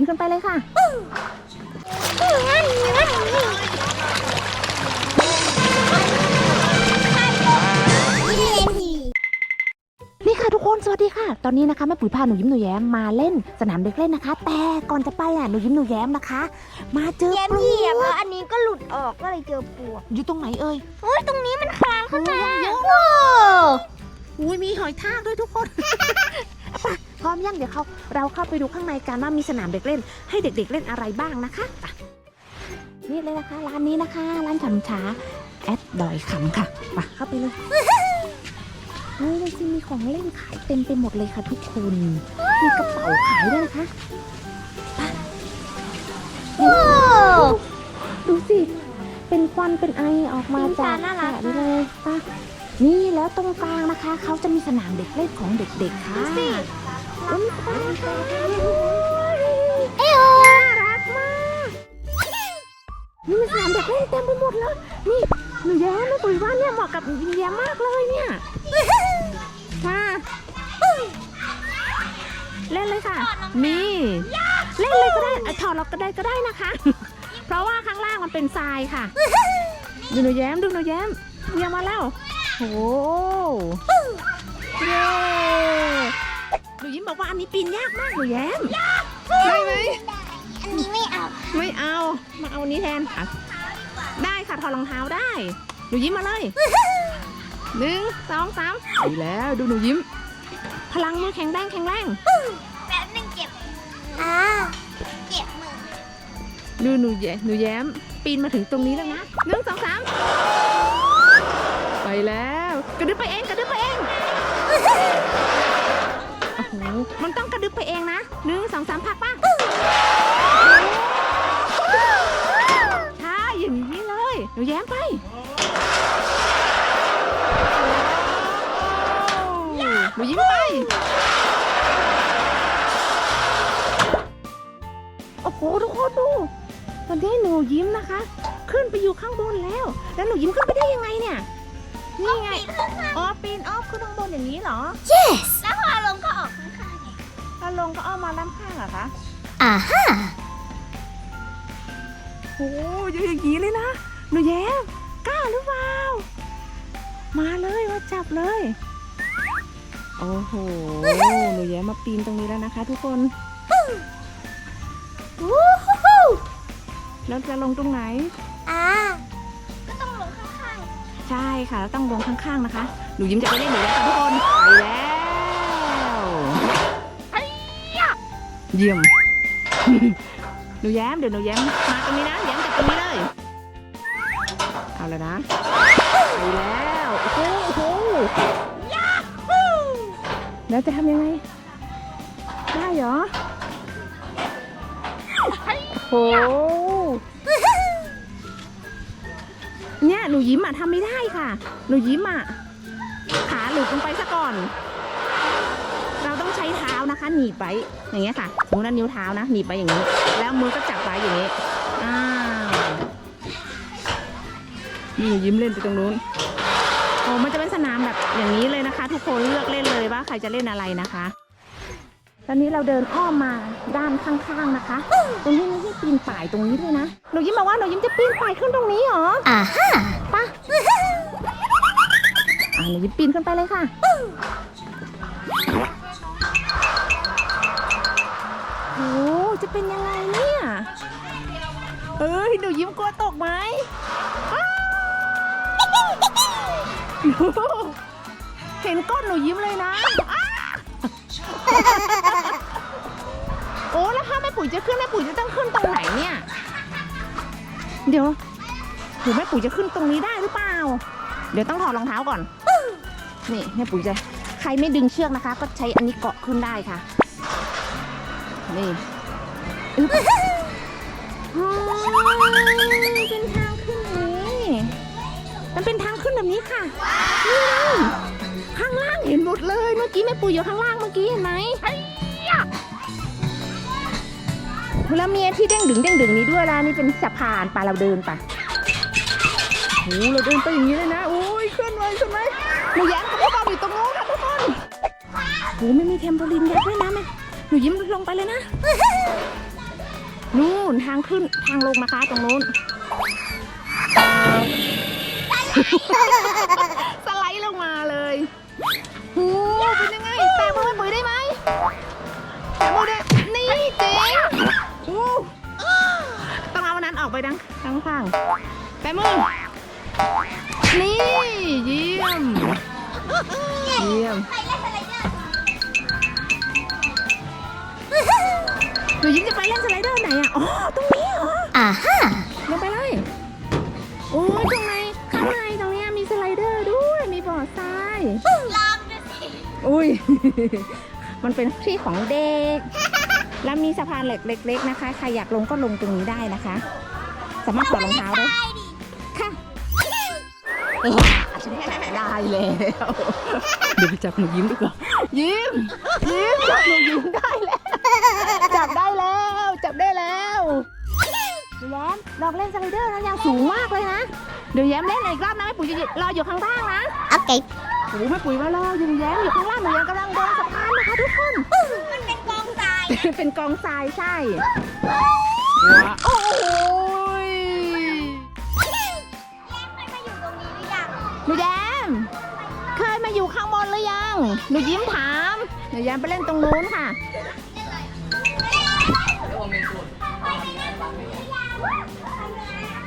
นขึ้นไปเลยค่ะนี่ค่ะทุกคนสวัสดีค่ะ ตอนนี้นะคะแม่ปุ๋ยพาหนูยิ้มหนูแย้มมาเล่นสนามเด็กเล่นนะคะ แต่ก่อนจะไปอะหนูยิ้มหนูแย้มนะคะ มาเจอแย้มปลเหยียบวแล้วกอันนี้ก็หลุดออกก็เลยเจอปลวกอยู่ตรงไหนเอ่ยโอ้ยตรงนี้มันคลานขึ้นมาเยอะโอ้อุ้ยมีหอยทากด้วยทุกคนไป พร้อมยังเดี๋ยวเขาเราเข้าไปดูข้างในกันว่ามีสนามเด็กเล่น ให้เด็ก ๆ เล่นอะไรบ้างนะคะไปนี่เลยนะคะร้านนี้นะคะ ร้านฉำช้าแอดดอยคำค่ะไปเข้าไปเลยเฮ้ยดูสิมีของเล่นขายเต็มไปหมดเลยค่ะทุกคนมีกระเป๋าขายด้วยนะคะไปดูสิ เป็นควันเป็นไอออกมาจากน่ารักนี่เลยไปนี่แล้วตรงกลางนะคะ เขาจะมีสนามเด็กเล่นของเด็กๆค่ะดูสิอุ้ ยน่ารักมาก นี่มีสนามเด็กเล่นเต็มไปหมดเลย นี่หนูแย้มแม่ปุ๋ยว่าเนี่ยเหมาะกับหนูแย้มมากเลยเนี่ยค่ะเล่นเลยค่ะ นี่ เล่นเลยก็ได้ถอดเราก็ได้ก็ได้นะคะ เพราะว่าข้างล่างมันเป็นทรายค่ะ ดูหนูแย้มดูหนูแย้มเยี่ยมมาแล้วโอ้เย้ หนูยิ้มบอกว่าอันนี้ปีนยากมากหนูแย้มใช่ไหมอันนี้ไม่เอาไม่เอา มาเอาอันนี้แทนค่ะ ได้ค่ะถอดรองเท้าได้ หนูยิ้มมาเลยหนึ่งสองสามไปแล้วดูหนูยิ้ม พลังมือแข็งแรงแข็งแรงแป๊บนึงเจ็บอ่าเจ็บมือดูหนูแย้หนูแย้ม ปีนมาถึงตรงนี้แล้วนะหนึ่งสองสามไปแล้ว กระดึบไปเองกระดึบไปเอง ดึบไปเองนะหนึ่งสองสามผลักป่ะใช่อย่างนี้เลย หนูแย้มไปหนูยิ้มไป โอ้โหทุกคนดู ตอนนี้หนูยิ้มนะคะ ขึ้นไปอยู่ข้างบนแล้ว แล้วหนูยิ้มขึ้นไปได้ยังไงเนี่ย นี่ไง อ๋อปีนอ้อมขึ้นข้างบนอย่างนี้เหรอแล้วพอลงก็ออกข้างๆไงถ้า ลงก็อ้อมมาด้านข้างเหรอคะอ่าฮะโอ้ยอย่างนี้เลยนะ หนูแย้มกล้าหรือเปล่า มาเลยมาจับเลย โอ้โห หนูแย้มมาปีนตรงนี้แล้วนะคะ ทุกคนวู้ฮู้แล้วจะลงตรงไหน อ่า ก็ต้องลงข้างใช่ค่ะแล้วต้องลงข้างๆนะคะ หนูยิ้มจะไปเล่นหนูแล้วค่ะทุกคน ไปแล้ว เยี่ยม หนูแย้มเดี๋ยวหนูแย้มมาตรงนี้นะแย้มจับตรงนี้เลย เอาแล้วนะไปแล้วโอ้โหโอ้โหแล้วจะทำยังไง ได้เหรอโอ้โหเนี่ยหนูยิ้มอะทำไม่ได้ค่ะ หนูยิ้มอะขาหลุดลงไปซะก่อน เราต้องใช้เท้านะคะ หนีบไว้อย่างเงี้ยค่ะสมมติว่านิ้วเท้านะหนีบไว้อย่างนี้ แล้วมือก็จับไว้อย่างนี้อ้าวนี่หนูยิ้มเล่นไปตรงนู้นโอ้มันจะเป็นสนามแบบอย่างนี้เลยนะคะ ทุกคนเลือกเล่นเลยว่าใครจะเล่นอะไรนะคะ ตอนนี้เราเดินอ้อมมาด้านข้างๆนะคะ ตรงนี้ไม่ใช่ปีนป่ายตรงนี้ด้วยนะหนูยิ้มบอกว่าหนูยิ้มจะปีนป่ายขึ้นตรงนี้เหรอๆอ่าฮะปะอ่าหนูยิ้มปีนขึ้นไปเลยค่ะ จะเป็นยังไงเนี่ย เอ้ยหนูยิ้มกลัวตกไหมเห็นก้นหนูยิ้มเลยนะโอ้แล้วถ้าแม่ปุ๋ยจะขึ้นแม่ปุ๋ยจะต้องขึ้นตรงไหนเนี่ย เดี๋ยวหรือแม่ปุ๋ยจะขึ้นตรงนี้ได้หรือเปล่า เดี๋ยวต้องถอดรองเท้าก่อน นี่แม่ปุ๋ยจะใครไม่ดึงเชือกนะคะ ก็ใช้อันนี้เกาะขึ้นได้ค่ะ นี่ อึ๊บอ๋อเป็นทางขึ้นอย่างนี้มันเป็นทางขึ้นแบบนี้ค่ะ นี่ไงข้างล่างเห็นหมดเลย เมื่อกี้แม่ปุ๋ยอยู่ข้างล่างเมื่อกี้เห็นไหมแล้วมีที่เด้งดึงเด้งดึงนี้ด้วยล่ะนี่เป็นสะพานปะเราเดินไปโอ้โหเราเดินไปอย่างนี้เลยนะโอ้ยเคลื่อนไหวใช่ไหมหนูแย้มกับพี่บอมอยู่ตรงโน้นค่ะทุกคนโอ้ไม่มีเทมโพลินยักษ์ด้วยนะแม่หนูยิ้มลงไปเลยนะ นู่นทางขึ้นทางลงนะคะ ตรงนู้น สไลด์ลงมาเลยโอ้เป็นยังไง แตะมือไม่ปุ๋ยได้ไหมแตะมือได้ นี่เจ๋งโอ้ต้องเอาอันนั้นออกไปดังทั้งข้างแตะมือ นี่ เยี่ยม เยี่ยม หนูยิ้มจะไปเล่นสไลเดอร์ไหนอะ อ๋อ ตรงนี้เหรอ อ่าฮะลงไปเลย โอ้ยตรงในข้างในตรงเนี้ยมีสไลเดอร์ด้วย มีบ่อทราย ลองดูสิอุ้ย มันเป็นที่ของเด็ก แล้วมีสะพานเหล็กเล็ก ๆ นะคะ ใครอยากลงก็ลงตรงนี้ได้นะคะ สามารถถอดรองเท้าได้ ได้ดิค่ะได้แล้ว เดี๋ยวไปจับหนูยิ้มดีกว่า ยิ้ม ยิ้มจับหนูยิ้มได้แล้ว จับได้แล้ว จับได้แล้วหนูแย้มลองเล่นสไลเดอร์นะยังสูงมากเลยนะ เดี๋ยวแย้มเล่นอีกรอบนะแม่ปุ๋ยจะรออยู่ข้างล่างนะ โอเค โอ้โหแม่ปุ๋ยมารออยู่แย้มอยู่ข้างล่างหนูแย้มกำลังเดินสะพานนะคะทุกคน มันเป็นกองทราย เป็นกองทรายใช่ว้าโอ้ยแม่มาอยู่ตรงนี้หรือยังหนูแย้มเคยมาอยู่ข้างบนหรือยัง หนูยิ้มถาม หนูแย้มไปเล่นตรงนู้นค่ะ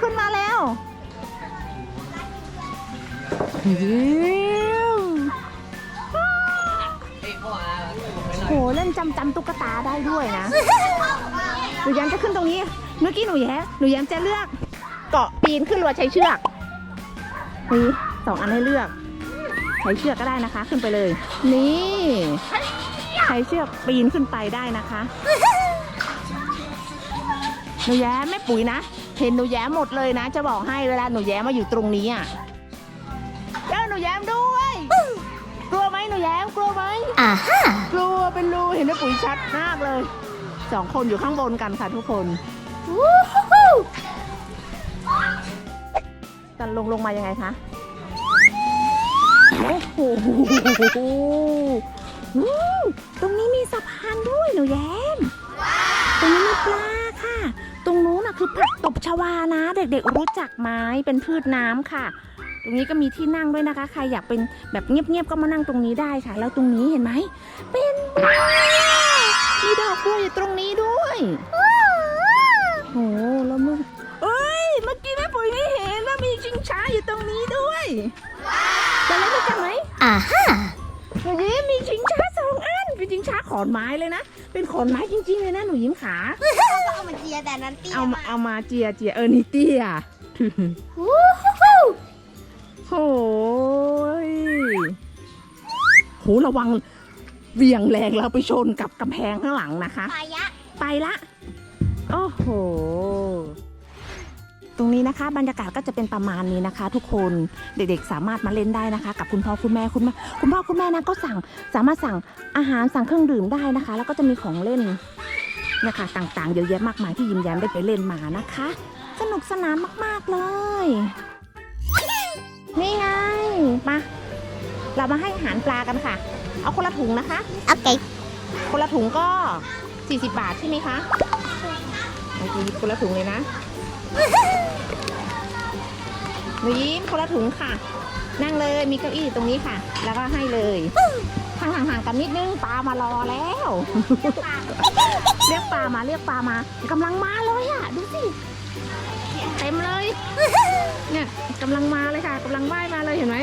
ขึ้นมาแล้วยิ้มโหเล่นจำจำตุ๊กตาได้ด้วยนะ หนูแย้มจะขึ้นตรงนี้ เมื่อกี้หนูแย้มหนูแย้มจะเลือก เกาะปีนขึ้นรั้วใช้เชือก นี่สองอันให้เลือก ใช้เชือกก็ได้นะคะ ขึ้นไปเลย นี่ ใช้เชือกปีนขึ้นไปได้นะคะห นูแย้มแม่ปุ๋ยนะ เห็นหนูแย้มหมดเลยนะ จะบอกให้เวลาหนูแย้มมาอยู่ตรงนี้อะเจ้าหนูแย้มด้วย กลัวไหมหนูแย้มกลัวไหมอ่าฮะกลัวเป็นรูเห็นแม่ปุ๋ยชัดมากเลยสองคนอยู่ข้างบนกันค่ะทุกคนตอนลงลงมายังไงคะโอ้โหอู้ตรงนี้มีสะพานด้วยหนูแย้มตรงนี้มีปลาค่ะตรง นู้นน่ะคือผักตบชวานะ เด็กๆรู้จักไหมเป็นพืชน้ำค่ะ ตรงนี้ก็มีที่นั่งด้วยนะคะ ใครอยากเป็นแบบเงียบๆก็มานั่งตรงนี้ได้ค่ะ แล้วตรงนี้เห็นไหมเป็นบัวมีดอกบัวอยู่ตรงนี้ด้วยโอ้โหแล้วมึงเอ้ยเมื่อกี้แม่ปุ๋ยไม่เห็นว่ามีชิงช้าอยู่ตรงนี้ด้วยจะเล่นด้วยกันไหมอ่าฮะหนูยิ้มมีชิงช้าสองอัน เป็นชิงช้าขอนไม้เลยนะ เป็นขอนไม้จริง ๆ เลยนะหนูยิ้มขาเราก็เอามาเจียแต่นั้นเตี้ยเอามามากเอามาเจียเจียเออนี่เตี้ยวู้ฮู้โอ้ยโหระวังเหวี่ยงแรงแล้วไปชนกับกำแพงข้างหลังนะคะ ปายะ ไปละ โอ้โห ตรงนี้นะคะ บรรยากาศก็จะเป็นประมาณนี้นะคะ ทุกคนเด็กๆสามารถมาเล่นได้นะคะ กับคุณพ่อคุณแม่คุณแม่คุณพ่อคุณแม่นะก็สั่งสามารถสั่งอาหารสั่งเครื่องดื่มได้นะคะ แล้วก็จะมีของเล่นนะคะต่างๆเยอะแยะมากมายที่ยิ้มแย้มได้ไปเล่นมานะคะ สนุกสนานมากๆเลย นี่ไงมาเรามาให้อาหารปลากันค่ะ เอาคนละถุงนะคะโอเคคนละถุงก็ 40 บาทใช่ไหมคะโอเคหยิบคนละถุงเลยนะ หนูยิ้มคนละถุงค่ะ นั่งเลยมีเก้าอี้ตรงนี้ค่ะ แล้วก็ให้เลยทางห่างๆกันนิดนึงปลามารอแล้วเรียกปลามาเรียกปลามากำลังมาเลยอะดูสิเต็มเลยเนี่ยกำลังมาเลยค่ะกำลังว่ายมาเลยเห็นไหม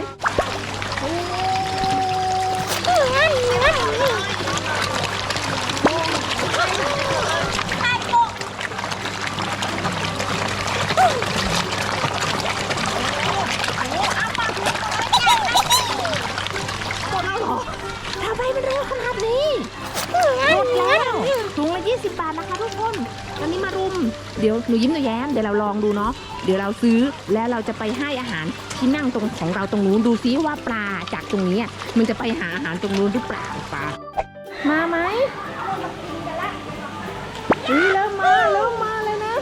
170 บาทนะคะทุกคนตอนนี้มารุม เดี๋ยวหนูยิ้มหนูแย้มเดี๋ยวเราลองดูเนาะเดี๋ยวเราซื้อแล้วเราจะไปให้อาหารที่นั่งตรงของเราตรงนู้นดูซิว่าปลาจากตรงนี้อะมันจะไปหาอาหารตรงนู้นหรือเปล่าปลามาไหมเริ่มมาเริ่มมาเลยนะ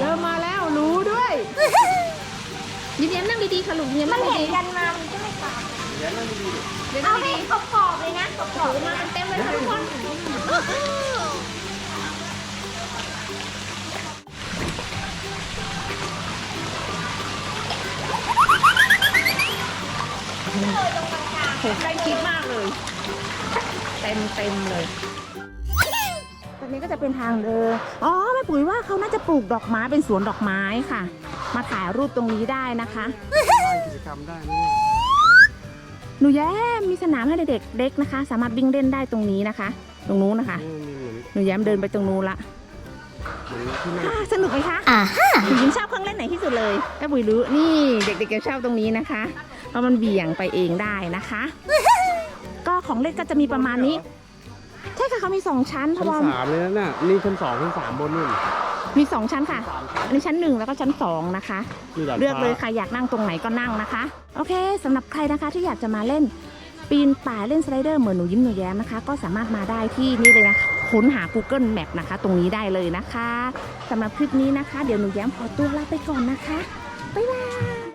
เริ่มมาแล้วรู้ด้วยยิ้มแย้มนั่งดีๆค่ะลูกยิ้มแย้มมันั่นเห็นดีกันมามันก็ไม่ปาดๆเอาให้ขอบๆเลยนะขอบๆเลยนเต็มเลยค่ะทุกคน ตรงกลางโหใกล้ชิดมากเลย เต็มเต็มเลย ตรงนี้ก็จะเป็นทางเดิน อ๋อแม่ปุ๋ยว่าเขาน่าจะปลูกดอกไม้เป็นสวนดอกไม้ค่ะ มาถ่ายรูปตรงนี้ได้นะคะได้กิจกรรมได้นะเนี่ยหนูแย้มมีสนามให้เด็กๆเล็กนะคะ สามารถวิ่งเล่นได้ตรงนี้นะคะ ตรงนู้นนะคะนี่มีเหมือนหนูแย้มเดินไปตรงนู้นละเหมือนที่นั่งอ่าสนุกไหมคะอ่าหนูยิ้มชอบเครื่องเล่นไหนที่สุดเลยแม่ปุ๋ยรู้ นี่เด็กๆจะชอบตรงนี้นะคะ เพราะมันเบี่ยงไปเองได้นะคะ ก็ของเล่นก็จะมีประมาณนี้ ใช่ค่ะเขามีสองชั้นเพชั้นราะว่าสามเลยนะน่ะนี่ชั้นสองชั้นสามบนนู่นมีสองชั้นค่ะอันนี้ชั้นหนึ่งแล้วก็ชั้นสองนะคะ มีดาดเลือกเลยฟ้าใครอยากนั่งตรงไหนก็นั่งนะคะ โอเคสำหรับใครนะคะที่อยากจะมาเล่น ปีนป่ายเล่นสไลเดอร์เหมือนหนูยิ้มหนูแย้มนะคะ ก็สามารถมาได้ที่นี่เลยนะค้นหา Google Map นะคะ ตรงนี้ได้เลยนะคะสำหรับคลิปนี้นะคะ เดี๋ยวหนูแย้มขอตัวลาไปก่อนนะคะบ๊ายบาย